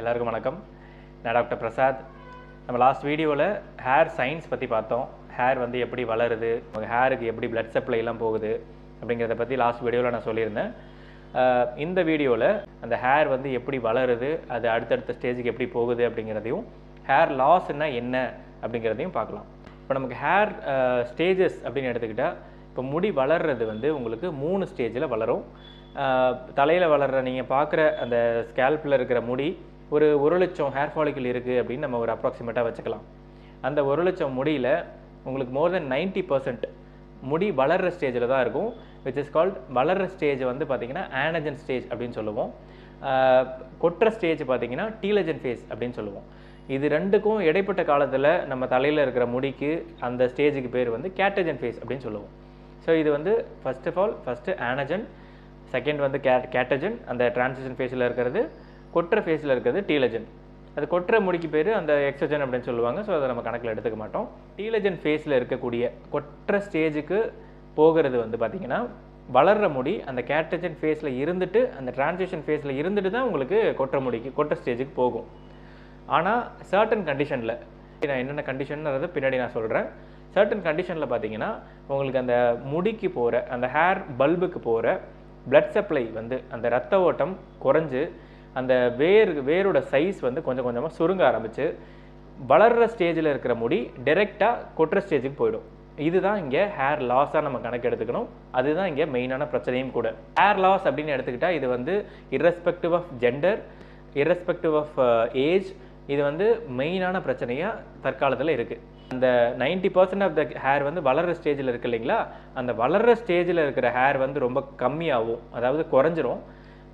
எல்லாருக்கும் வணக்கம். நான் டாக்டர் பிரசாத். நம்ம லாஸ்ட் வீடியோவில் ஹேர் சயின்ஸ் பற்றி பார்த்தோம். ஹேர் வந்து எப்படி வளருது உங்கள் ஹேருக்கு எப்படி பிளட் சப்ளை எல்லாம் போகுது அப்படிங்கிறத பற்றி லாஸ்ட் வீடியோவில் நான் சொல்லியிருந்தேன். இந்த வீடியோவில் அந்த ஹேர் வந்து எப்படி வளருது அது அடுத்தடுத்த ஸ்டேஜுக்கு எப்படி போகுது அப்படிங்கிறதையும் ஹேர் லாஸ்ன்னா என்ன அப்படிங்கிறதையும் பார்க்கலாம். இப்போ நமக்கு ஹேர் ஸ்டேஜஸ் அப்படின்னு எடுத்துக்கிட்டால் இப்போ முடி வளர்றது வந்து உங்களுக்கு மூணு ஸ்டேஜில் வளரும். தலையில் வளர்கிற நீங்கள் பார்க்குற அந்த ஸ்கேல்பில் இருக்கிற முடி ஒரு ஒரு லட்சம் ஹேர் ஃபாலிக்கல் இருக்குது அப்படின்னு நம்ம ஒரு அப்ராக்சிமேட்டாக வச்சுக்கலாம். அந்த ஒரு லட்சம் முடியில் உங்களுக்கு மோர் தென் நைன்ட்டி பர்சன்ட் முடி வளர்கிற ஸ்டேஜில் தான் இருக்கும் விச் இஸ் கால்ட் வளர்கிற ஸ்டேஜ் வந்து பார்த்திங்கன்னா ஆனஜன் ஸ்டேஜ் அப்படின்னு சொல்லுவோம். கொட்டுற ஸ்டேஜ் பார்த்தீங்கன்னா டீலஜன் ஃபேஸ் அப்படின்னு சொல்லுவோம். இது ரெண்டுக்கும் இடைப்பட்ட காலத்தில் நம்ம தலையில் இருக்கிற முடிக்கு அந்த ஸ்டேஜுக்கு பேர் வந்து கேட்டஜன் ஃபேஸ் அப்படின்னு சொல்லுவோம். ஸோ இது வந்து first of all first anagen second வந்து கே கேட்டஜன் அந்த டிரான்சிஷன் ஃபேஸில் இருக்கிறது. கொட்டுற ஃபேஸில் இருக்கிறது டீலஜன் அது கொட்டுற முடிக்கு பேர் அந்த எக்ஸஜன் அப்படின்னு சொல்லுவாங்க. ஸோ அதை நம்ம கணக்கில் எடுத்துக்க மாட்டோம். டீலஜன் ஃபேஸில் இருக்கக்கூடிய கொட்டுற ஸ்டேஜுக்கு போகிறது வந்து பார்த்திங்கன்னா வளர்ற முடி அந்த கேட்டஜன் ஃபேஸில் இருந்துட்டு அந்த டிரான்சிஷன் ஃபேஸில் இருந்துட்டு தான் உங்களுக்கு கொட்டுற முடிக்கு கொட்டுற ஸ்டேஜுக்கு போகும். ஆனால் சர்டன் கண்டிஷனில் நான் என்னென்ன கண்டிஷன்றது பின்னாடி நான் சொல்கிறேன் சர்டன் கண்டிஷனில் பார்த்தீங்கன்னா உங்களுக்கு அந்த முடிக்கு போகிற அந்த ஹேர் பல்புக்கு போகிற பிளட் சப்ளை வந்து அந்த ரத்த ஓட்டம் குறைஞ்சு அந்த வேர் வேரோட சைஸ் வந்து கொஞ்சம் கொஞ்சமாக சுருங்க ஆரம்பிச்சு வளர்கிற ஸ்டேஜில் இருக்கிற முடி டைரெக்டாக கொட்டுற ஸ்டேஜுக்கு போயிடும். இதுதான் இங்கே ஹேர் லாஸாக நம்ம கணக்கு எடுத்துக்கணும். அதுதான் இங்கே மெயினான பிரச்சனையும் கூட. ஹேர் லாஸ் அப்படின்னு எடுத்துக்கிட்டால் இது வந்து irrespective of gender irrespective of age இது வந்து மெயினான பிரச்சனையாக தற்காலத்தில் இருக்குது அந்த ninety percent of the hair வந்து வளர்கிற ஸ்டேஜில் இருக்கு இல்லைங்களா? அந்த வளர்கிற ஸ்டேஜில் இருக்கிற ஹேர் வந்து ரொம்ப கம்மியாகும். அதாவது குறைஞ்சிரும்.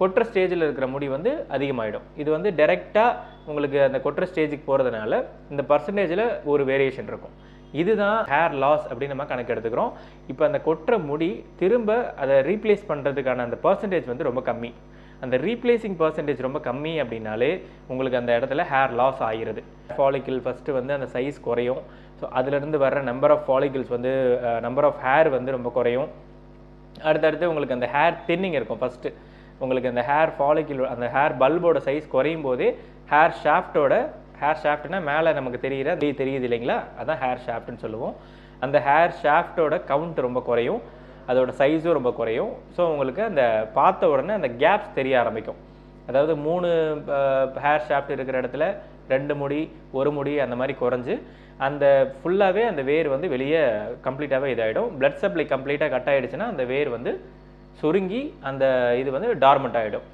கொட்டுற ஸ்டேஜில் இருக்கிற முடி வந்து அதிகமாகிடும் இது வந்து டைரெக்டாக உங்களுக்கு அந்த கொட்டுற ஸ்டேஜுக்கு போகிறதுனால இந்த பர்சன்டேஜில் ஒரு வேரியேஷன் இருக்கும். இதுதான் ஹேர் லாஸ் அப்படின்னு நம்ம கணக்கு எடுத்துக்கிறோம். இப்போ அந்த கொட்டுற முடி திரும்ப அதை ரீப்ளேஸ் பண்ணுறதுக்கான அந்த பர்சன்டேஜ் வந்து ரொம்ப கம்மி. அந்த ரீப்ளேசிங் பர்சன்டேஜ் ரொம்ப கம்மி அப்படின்னாலே உங்களுக்கு அந்த இடத்துல ஹேர் லாஸ் ஆகிருது ஃபாலிக்கிள் ஃபஸ்ட்டு வந்து அந்த சைஸ் குறையும். ஸோ அதுலேருந்து வர்ற நம்பர் ஆஃப் ஃபாலிக்கிள்ஸ் வந்து நம்பர் ஆஃப் ஹேர் வந்து ரொம்ப குறையும். அடுத்தடுத்து உங்களுக்கு அந்த ஹேர் தின்னிங் இருக்கும் ஃபஸ்ட்டு உங்களுக்கு அந்த ஹேர் ஃபாலிக்கிள் அந்த ஹேர் பல்போட சைஸ் குறையும் போது ஹேர் ஷாஃப்டோட ஹேர் ஷாஃப்ட்னா மேலே நமக்கு தெரிகிற அதே தெரியுது இல்லைங்களா? அதான் ஹேர் ஷாஃப்ட்னு சொல்லுவோம். அந்த ஹேர் ஷாஃப்டோட கவுண்ட் ரொம்ப குறையும். அதோட சைஸும் ரொம்ப குறையும். ஸோ உங்களுக்கு அந்த பார்த்த உடனே அந்த கேப்ஸ் தெரிய ஆரம்பிக்கும். அதாவது மூணு ஹேர் ஷாஃப்ட் இருக்கிற இடத்துல ரெண்டு முடி ஒரு முடி அந்த மாதிரி குறைஞ்சி அந்த ஃபுல்லாகவே அந்த வேர் வந்து வெளியே கம்ப்ளீட்டாகவே இதாகிடும் பிளட் சப்ளை கம்ப்ளீட்டாக கட் ஆகிடுச்சுன்னா அந்த வேர் வந்து சுருங்கி அந்த இது வந்து டார்மெண்ட் ஆகிடும்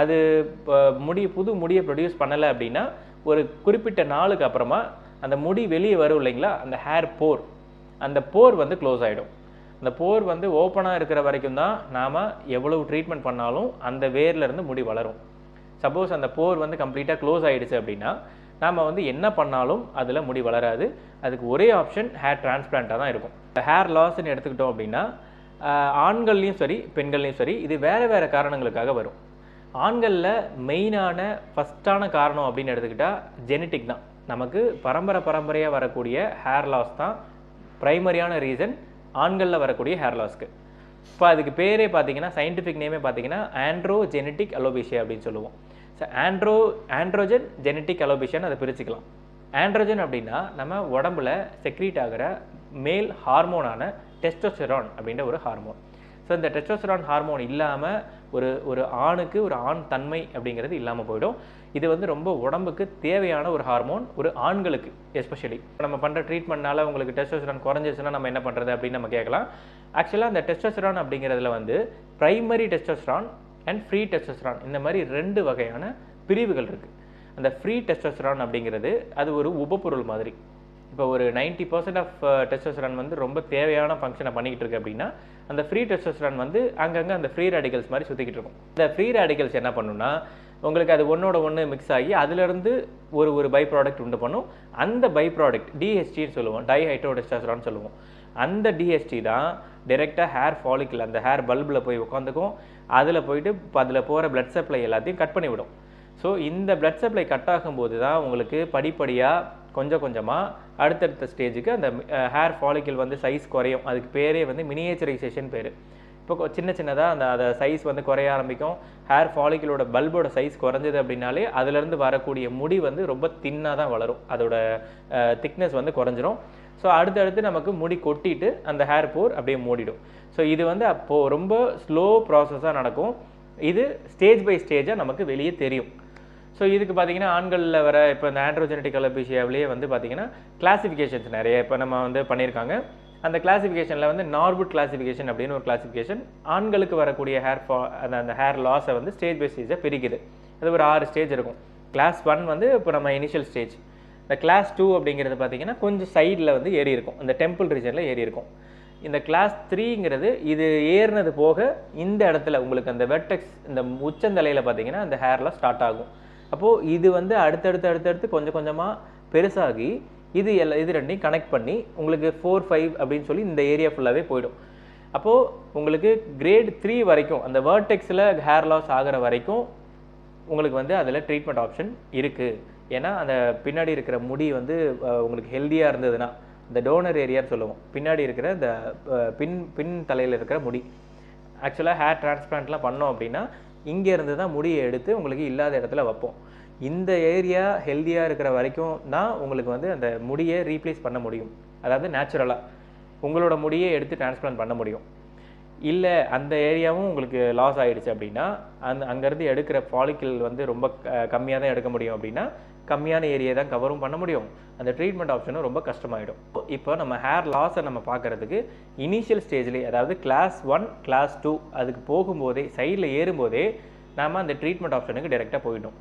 அது இப்போ முடி புது முடியை ப்ரொடியூஸ் பண்ணலை அப்படின்னா ஒரு குறிப்பிட்ட நாளுக்கு அப்புறமா அந்த முடி வெளியே வரும் இல்லைங்களா? அந்த ஹேர் போர் அந்த போர் வந்து க்ளோஸ் ஆகிடும் அந்த போர் வந்து ஓப்பனாக இருக்கிற வரைக்கும் தான் நாம் எவ்வளவு ட்ரீட்மெண்ட் பண்ணாலும் அந்த வேர்லேருந்து முடி வளரும். சப்போஸ் அந்த போர் வந்து கம்ப்ளீட்டாக க்ளோஸ் ஆகிடுச்சு அப்படின்னா நாம் வந்து என்ன பண்ணாலும் அதில் முடி வளராது. அதுக்கு ஒரே ஆப்ஷன் ஹேர் டிரான்ஸ்பிளான்ட்டாக தான் இருக்கும். ஹேர் லாஸ்ன்னு எடுத்துக்கிட்டோம் அப்படின்னா ஆண்கள்லேயும் சரி பெண்கள்லேயும் சரி இது வேறு வேறு காரணங்களுக்காக வரும். ஆண்களில் மெயினான ஃபஸ்ட்டான காரணம் அப்படின்னு எடுத்துக்கிட்டால் ஜெனட்டிக் தான். நமக்கு பரம்பரை பரம்பரையாக வரக்கூடிய ஹேர் லாஸ் தான் ப்ரைமரியான ரீசன் ஆண்களில் வரக்கூடிய ஹேர் லாஸ்க்கு இப்போ அதுக்கு பேரே பார்த்தீங்கன்னா சயின்டிஃபிக் நேமே பார்த்தீங்கன்னா ஆண்ட்ரோ ஜெனட்டிக் அலோபேஷியா அப்படின்னு சொல்லுவோம். ஸோ ஆண்ட்ரோ ஆண்ட்ரோஜன் ஜெனட்டிக் அலோபேஷியான்னு அதை பிரிச்சுக்கலாம். ஆண்ட்ரோஜன் அப்படின்னா நம்ம உடம்புல செக்ரீட் ஆகிற மேல் ஹார்மோனான டெஸ்டோஸ்டெரான் அப்படின்ற ஒரு ஹார்மோன் ஸோ இந்த டெஸ்டோஸ்டெரான் ஹார்மோன் இல்லாமல் ஒரு ஒரு ஆணுக்கு ஒரு ஆண் தன்மை அப்படிங்கிறது இல்லாமல் போயிடும். இது வந்து ரொம்ப உடம்புக்கு தேவையான ஒரு ஹார்மோன் ஒரு ஆண்களுக்கு எஸ்பெஷலி நம்ம பண்ணுற ட்ரீட்மெண்ட்னால உங்களுக்கு டெஸ்டோஸ்டெரான் குறைஞ்சிச்சுன்னா நம்ம என்ன பண்ணுறது அப்படின்னு நம்ம கேட்கலாம். ஆக்சுவலாக அந்த டெஸ்டோஸ்டெரான் அப்படிங்கிறதுல வந்து primary testosterone and free testosterone இந்த மாதிரி ரெண்டு வகையான பிரிவுகள் இருக்குது அந்த ஃப்ரீ டெஸ்டோஸ்டெரான் அப்படிங்கிறது அது ஒரு உபப்பொருள் மாதிரி. இப்போ ஒரு நைன்ட்டி பர்சன்ட் ஆஃப் டெஸ்டோஸ்டரான் வந்து ரொம்ப தேவையான ஃபங்க்ஷனை பண்ணிக்கிட்டு இருக்கு அப்படின்னா அந்த ஃப்ரீ டெஸ்டோஸ்டரான் வந்து அங்கங்கே அந்த ஃப்ரீ ரேடிகல்ஸ் மாதிரி சுற்றிக்கிட்டு இருக்கும். இந்த ஃப்ரீ ரேடிகல்ஸ் என்ன பண்ணுன்னா உங்களுக்கு அது ஒன்றோட ஒன்று மிக்ஸ் ஆகி அதுலேருந்து ஒரு ஒரு பை ப்ராடக்ட் உண்டு பண்ணும். அந்த பை ப்ராடக்ட் டிஹெச்டின்னு சொல்லுவோம் டைஹைட்ரோடெஸ்டாஸ்டரான் சொல்லுவோம். அந்த டிஹெச்டி தான் டைரெக்டாக ஹேர் ஃபாலிக்கில் அந்த ஹேர் பல்பில் போய் உட்காந்துக்கும் அதில் போயிட்டு அதில் போகிற பிளட் சப்ளை எல்லாத்தையும் கட் பண்ணிவிடும். ஸோ இந்த பிளட் சப்ளை கட் ஆகும்போது தான் உங்களுக்கு படிப்படியாக கொஞ்சம் கொஞ்சமாக அடுத்தடுத்த ஸ்டேஜுக்கு அந்த ஹேர் ஃபாலிக்கிள் வந்து சைஸ் குறையும். அதுக்கு பேரே வந்து மினியேச்சரைசேஷன் பேர். இப்போ சின்ன சின்னதாக அந்த அதை சைஸ் வந்து குறைய ஆரம்பிக்கும். ஹேர் ஃபாலிக்கிளோட பல்போட சைஸ் குறைஞ்சது அப்படின்னாலே அதுலேருந்து வரக்கூடிய முடி வந்து ரொம்ப தின்னாக தான் வளரும். அதோட திக்னஸ் வந்து குறைஞ்சிரும். ஸோ அடுத்தடுத்து நமக்கு முடி கொட்டிட்டு அந்த ஹேர் போர் அப்படியே மூடிடும். ஸோ இது வந்து அப்போது ரொம்ப ஸ்லோ ப்ராசஸாக நடக்கும். இது ஸ்டேஜ் பை ஸ்டேஜாக நமக்கு வெளியே தெரியும். ஸோ இதுக்கு பார்த்தீங்கன்னா ஆண்களில் வர இப்போ இந்த ஆண்ட்ரோஜெனட்டிக் அலபிஷியாவிலேயே வந்து பார்த்தீங்கன்னா கிளாசிஃபிகேஷன்ஸ் நிறைய இப்போ நம்ம வந்து பண்ணியிருக்காங்க. அந்த கிளாசிஃபிகேஷனில் வந்து நார்வுட் கிளாசிஃபிகேஷன் அப்படின்னு ஒரு கிளாசிஃபிகேஷன் ஆண்களுக்கு வரக்கூடிய ஹேர் ஃபா அந்த அந்த ஹேர் லாஸை வந்து ஸ்டேஜ் பை ஸ்டேஜாக பிரிக்குது. அது ஒரு ஆறு ஸ்டேஜ் இருக்கும். கிளாஸ் ஒன் வந்து இப்போ நம்ம இனிஷியல் ஸ்டேஜ் இந்த கிளாஸ் டூ அப்படிங்கிறது பார்த்தீங்கன்னா கொஞ்சம் சைடில் வந்து ஏறி இருக்கும். இந்த டெம்பிள் ரீஜனில் ஏறி இருக்கும். இந்த கிளாஸ் த்ரீங்கிறது இது ஏறினது போக இந்த இடத்துல உங்களுக்கு அந்த வெர்டெக்ஸ் இந்த உச்சந்தலையில் பார்த்தீங்கன்னா அந்த ஹேர்லாம் ஸ்டார்ட் ஆகும். அப்போது இது வந்து அடுத்தடுத்து அடுத்தடுத்து கொஞ்சம் கொஞ்சமாக பெருசாகி இது எல்லா இது ரெண்டையும் கனெக்ட் பண்ணி உங்களுக்கு ஃபோர் ஃபைவ் அப்படின்னு சொல்லி இந்த ஏரியா ஃபுல்லாகவே போயிடும். அப்போது உங்களுக்கு கிரேட் த்ரீ வரைக்கும் அந்த வேர்டெக்ஸில் ஹேர் லாஸ் ஆகிற வரைக்கும் உங்களுக்கு வந்து அதில் ட்ரீட்மெண்ட் ஆப்ஷன் இருக்குது ஏன்னா அந்த பின்னாடி இருக்கிற முடி வந்து உங்களுக்கு ஹெல்த்தியாக இருந்ததுன்னா இந்த டோனர் ஏரியான்னு சொல்லுவோம். பின்னாடி இருக்கிற இந்த பின் பின் தலையில் இருக்கிற முடி. ஆக்சுவலாக ஹேர் டிரான்ஸ்பிளான்ட்லாம் பண்ணோம் அப்படின்னா இங்கேருந்து தான் முடியை எடுத்து உங்களுக்கு இல்லாத இடத்துல வைப்போம். இந்த ஏரியா ஹெல்த்தியாக இருக்கிற வரைக்கும் தான் உங்களுக்கு வந்து அந்த முடியை ரீப்ளேஸ் பண்ண முடியும். அதாவது நேச்சுரலாக உங்களோட முடியை எடுத்து டிரான்ஸ்பிளான்ட் பண்ண முடியும். இல்லை அந்த ஏரியாவும் உங்களுக்கு லாஸ் ஆகிடுச்சு அப்படின்னா அந்த அங்கேருந்து எடுக்கிற ஃபாலிக்கிள் வந்து ரொம்ப கம்மியாக தான் எடுக்க முடியும் அப்படின்னா கம்மியான ஏரியா தான் கவரும் பண்ண முடியும். அந்த ட்ரீட்மெண்ட் ஆப்ஷனும் ரொம்ப கஷ்டமாயிடும். இப்போ நம்ம ஹேர் லாஸை நம்ம பார்க்கறதுக்கு இனிஷியல் ஸ்டேஜ்லேயே அதாவது கிளாஸ் ஒன் கிளாஸ் டூ அதுக்கு போகும்போதே சைடில் ஏறும்போதே நாம் அந்த ட்ரீட்மெண்ட் ஆப்ஷனுக்கு டைரெக்டாக போயிடும்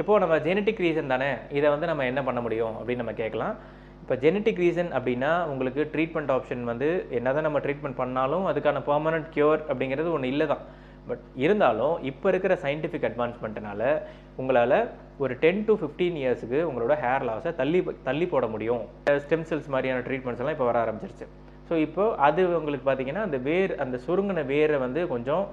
இப்போது நம்ம ஜெனட்டிக் ரீசன் தானே இதை வந்து நம்ம என்ன பண்ண முடியும் அப்படின்னு நம்ம கேட்கலாம். இப்போ ஜெனட்டிக் ரீசன் அப்படின்னா உங்களுக்கு ட்ரீட்மெண்ட் ஆப்ஷன் வந்து என்னதான் நம்ம ட்ரீட்மெண்ட் பண்ணாலும் அதுக்கான பெர்மனன்ட் கியூர் அப்படிங்கிறது ஒன்று இல்லை தான் பட் இருந்தாலும் இப்போ இருக்கிற சயின்டிஃபிக் அட்வான்ஸ்மெண்ட்னால உங்களால் ஒரு டென் டு ஃபிஃப்டீன் இயர்ஸுக்கு உங்களோட ஹேர் லாஸை தள்ளி தள்ளி போட முடியும். ஸ்டெம் செல்ஸ் மாதிரியான ட்ரீட்மெண்ட்ஸ் எல்லாம் இப்போ வர ஆரம்பிச்சிருச்சு. ஸோ இப்போ அது உங்களுக்கு பார்த்தீங்கன்னா அந்த வேர் அந்த சுருங்கின வேரை வந்து கொஞ்சம்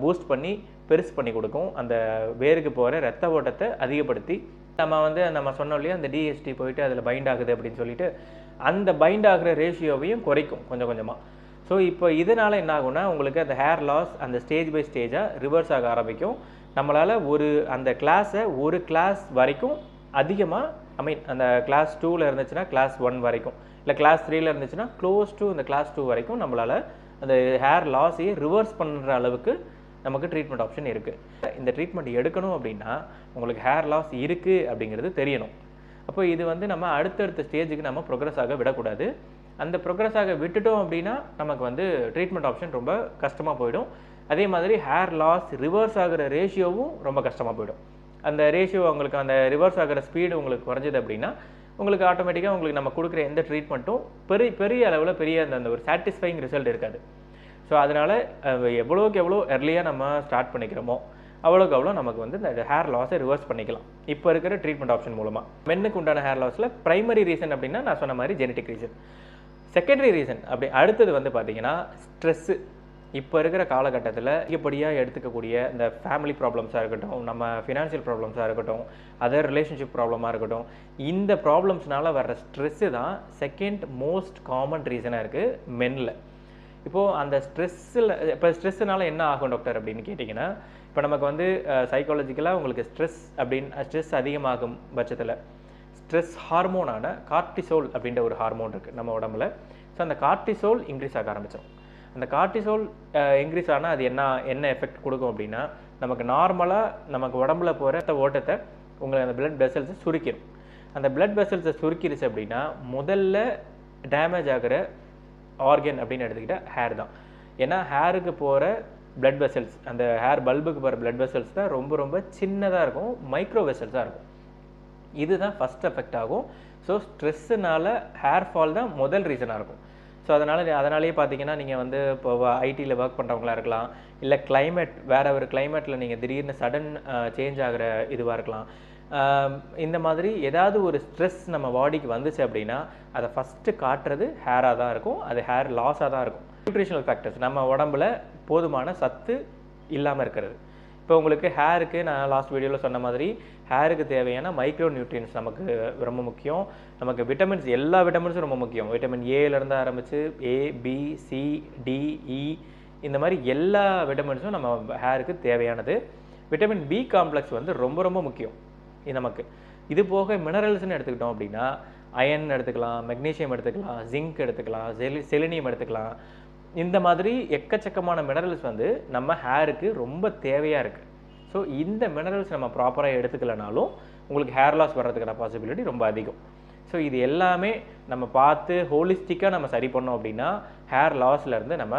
பூஸ்ட் பண்ணி பெருசு பண்ணி கொடுக்கும். அந்த வேருக்கு போகிற ரத்த ஓட்டத்தை அதிகப்படுத்தி நம்ம வந்து நம்ம சொன்னோம் இல்லையா அந்த டிஎஸ்டி போயிட்டு அதில் பைண்ட் ஆகுது அப்படின்னு சொல்லிட்டு அந்த பைண்ட் ஆகிற ரேஷியோவையும் குறைக்கும் கொஞ்சம் கொஞ்சமாக ஸோ இப்போ இதனால் என்ன ஆகும்னா உங்களுக்கு அந்த ஹேர் லாஸ் அந்த ஸ்டேஜ் பை ஸ்டேஜாக ரிவர்ஸ் ஆக ஆரம்பிக்கும். நம்மளால் ஒரு அந்த கிளாஸை ஒரு கிளாஸ் வரைக்கும் அதிகமாக ஐ மீன் அந்த கிளாஸ் டூவில் இருந்துச்சுன்னா கிளாஸ் ஒன் வரைக்கும். இல்லை கிளாஸ் த்ரீல இருந்துச்சுன்னா க்ளோஸ் டூ இந்த கிளாஸ் டூ வரைக்கும் நம்மளால் அந்த ஹேர் லாஸையே ரிவர்ஸ் பண்ணுற அளவுக்கு நமக்கு ட்ரீட்மெண்ட் ஆப்ஷன் இருக்குது இந்த ட்ரீட்மெண்ட் எடுக்கணும் அப்படின்னா உங்களுக்கு ஹேர் லாஸ் இருக்குது அப்படிங்கிறது தெரியணும். அப்போ இது வந்து நம்ம அடுத்தடுத்த ஸ்டேஜுக்கு நம்ம ப்ரோக்ரஸ் ஆக விடக்கூடாது. அந்த ப்ரோக்ரஸ் ஆக விட்டுட்டோம் அப்படின்னா நமக்கு வந்து ட்ரீட்மெண்ட் ஆப்ஷன் ரொம்ப கஷ்டமாக போயிடும். அதே மாதிரி ஹேர் லாஸ் ரிவர்ஸ் ஆகிற ரேஷியோவும் ரொம்ப கஷ்டமாக போயிடும். அந்த ரேஷியோ உங்களுக்கு அந்த ரிவர்ஸ் ஆகிற ஸ்பீடு உங்களுக்கு குறைஞ்சது அப்படின்னா உங்களுக்கு ஆட்டோமேட்டிக்காக உங்களுக்கு நம்ம கொடுக்குற எந்த ட்ரீட்மெண்ட்டும் பெரிய பெரிய அளவில் பெரிய அந்த அந்த ஒரு சாட்டிஸ்ஃபைங் ரிசல்ட் இருக்காது. ஸோ அதனால் எவ்வளோக்கு எவ்வளோ எர்லியாக நம்ம ஸ்டார்ட் பண்ணிக்கிறோமோ அவ்வளோக்கு அவ்வளோ நமக்கு வந்து இந்த ஹேர் லாஸை ரிவர்ஸ் பண்ணிக்கலாம். இப்போ இருக்கிற ட்ரீட்மெண்ட் ஆப்ஷன் மூலமாக மென்னுக்கு உண்டான ஹேர் லாஸில் ப்ரைமரி ரீசன் அப்படின்னா நான் சொன்ன மாதிரி ஜெனட்டிக் ரீசன் செகண்டரி ரீசன் அப்படி அடுத்தது வந்து பார்த்தீங்கன்னா ஸ்ட்ரெஸ்ஸு இப்போ இருக்கிற காலகட்டத்தில் அதிகப்படியாக எடுத்துக்கக்கூடிய இந்த ஃபேமிலி ப்ராப்ளம்ஸாக இருக்கட்டும் நம்ம ஃபினான்ஷியல் ப்ராப்ளம்ஸாக இருக்கட்டும் அதர் ரிலேஷன்ஷிப் ப்ராப்ளமாக இருக்கட்டும் இந்த ப்ராப்ளம்ஸ்னால வர்ற ஸ்ட்ரெஸ்ஸு தான் செகண்ட் மோஸ்ட் காமன் ரீசனாக இருக்குது மென்னில் இப்போது அந்த ஸ்ட்ரெஸ்ஸில் இப்போ ஸ்ட்ரெஸ்ஸுனால என்ன ஆகும் டாக்டர் அப்படின்னு கேட்டிங்கன்னா இப்போ நமக்கு வந்து சைக்காலஜிக்கலாக உங்களுக்கு ஸ்ட்ரெஸ் அப்படின்னு ஸ்ட்ரெஸ் அதிகமாகும் பட்சத்தில் ஸ்ட்ரெஸ் ஹார்மோனான கார்டிசோல் அப்படின்ற ஒரு ஹார்மோன் இருக்குது நம்ம உடம்புல. ஸோ அந்த கார்டிசோல் இன்க்ரீஸ் ஆக ஆரம்பிச்சிடும் அந்த கார்டிசோல் இன்க்ரீஸ் ஆனால் அது என்ன என்ன எஃபெக்ட் கொடுக்கும் அப்படின்னா நமக்கு நார்மலாக நமக்கு உடம்புல போகிற ஓட்டத்தை உங்களை அந்த பிளட் வெசல்ஸை சுருக்கிடும் அந்த பிளட் வெசல்ஸை சுருக்கிருச்சு அப்படின்னா முதல்ல டேமேஜ் ஆகிற ஆர்கன் அப்படின்னு எடுத்துக்கிட்டால் ஹேர் தான். ஏன்னா ஹேருக்கு போகிற பிளட் வெசல்ஸ் அந்த ஹேர் பல்புக்கு போகிற பிளட் வெசல்ஸ் தான் ரொம்ப ரொம்ப சின்னதாக இருக்கும் மைக்ரோ வெசல்ஸாக இருக்கும். இதுதான் ஃபஸ்ட் எஃபெக்ட் ஆகும். ஸோ ஸ்ட்ரெஸ்ஸுனால ஹேர் ஃபால் தான் முதல் ரீசனாக இருக்கும். ஸோ அதனால் அதனாலேயே பார்த்தீங்கன்னா நீங்கள் வந்து இப்போ ஐடியில் ஒர்க் பண்ணுறவங்களா இருக்கலாம். இல்லை கிளைமேட் வேறு ஒரு கிளைமேட்டில் நீங்கள் திடீர்னு சடன் சேஞ்ச் ஆகிற இதுவாக இருக்கலாம். இந்த மாதிரி ஏதாவது ஒரு ஸ்ட்ரெஸ் நம்ம பாடிக்கு வந்துச்சு அப்படின்னா அதை ஃபஸ்ட்டு காட்டுறது ஹேராக தான் இருக்கும். அது ஹேர் லாஸாக தான் இருக்கும். நியூட்ரிஷனல் ஃபேக்டர்ஸ் நம்ம உடம்புல போதுமான சத்து இல்லாமல் இருக்கிறது. இப்போ உங்களுக்கு ஹேருக்கு நான் லாஸ்ட் வீடியோவில் சொன்ன மாதிரி ஹேருக்கு தேவையான மைக்ரோ நியூட்ரியன்ஸ் நமக்கு ரொம்ப முக்கியம். நமக்கு விட்டமின்ஸ் எல்லா விட்டமின்ஸும் ரொம்ப முக்கியம். விட்டமின் ஏலேருந்து ஆரம்பித்து A B C D E e இந்த மாதிரி எல்லா விட்டமின்ஸும் நம்ம ஹேருக்கு தேவையானது. விட்டமின் பி காம்ப்ளெக்ஸ் வந்து ரொம்ப ரொம்ப முக்கியம். இது நமக்கு. இது போக மினரல்ஸ்னு எடுத்துக்கிட்டோம் அப்படின்னா அயன் எடுத்துக்கலாம் மெக்னீஷியம் எடுத்துக்கலாம் ஜிங்க் எடுத்துக்கலாம் செலி செலினியம் எடுத்துக்கலாம். இந்த மாதிரி எக்கச்சக்கமான மினரல்ஸ் வந்து நம்ம ஹேருக்கு ரொம்ப தேவையாக இருக்குது ஸோ இந்த மினரல்ஸ் நம்ம ப்ராப்பராக எடுத்துக்கலனாலும் உங்களுக்கு ஹேர் லாஸ் வர்றதுக்கான பாசிபிலிட்டி ரொம்ப அதிகம். ஸோ இது எல்லாமே நம்ம பார்த்து ஹோலிஸ்டிக்காக நம்ம சரி பண்ணோம் அப்படின்னா ஹேர் லாஸ்லேருந்து நம்ம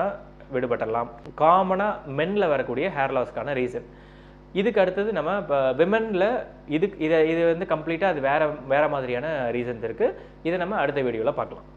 விடுபட்டலாம் காமனாக மென்னில் வரக்கூடிய ஹேர் லாஸ்க்கான ரீசன் இதுக்கு அடுத்தது நம்ம இப்போ விமனில் இதுக்கு இதை இது வந்து கம்ப்ளீட்டாக அது வேறு வேறு மாதிரியான ரீசன்ஸ் இருக்குது இதை நம்ம அடுத்த வீடியோவில் பார்க்கலாம்.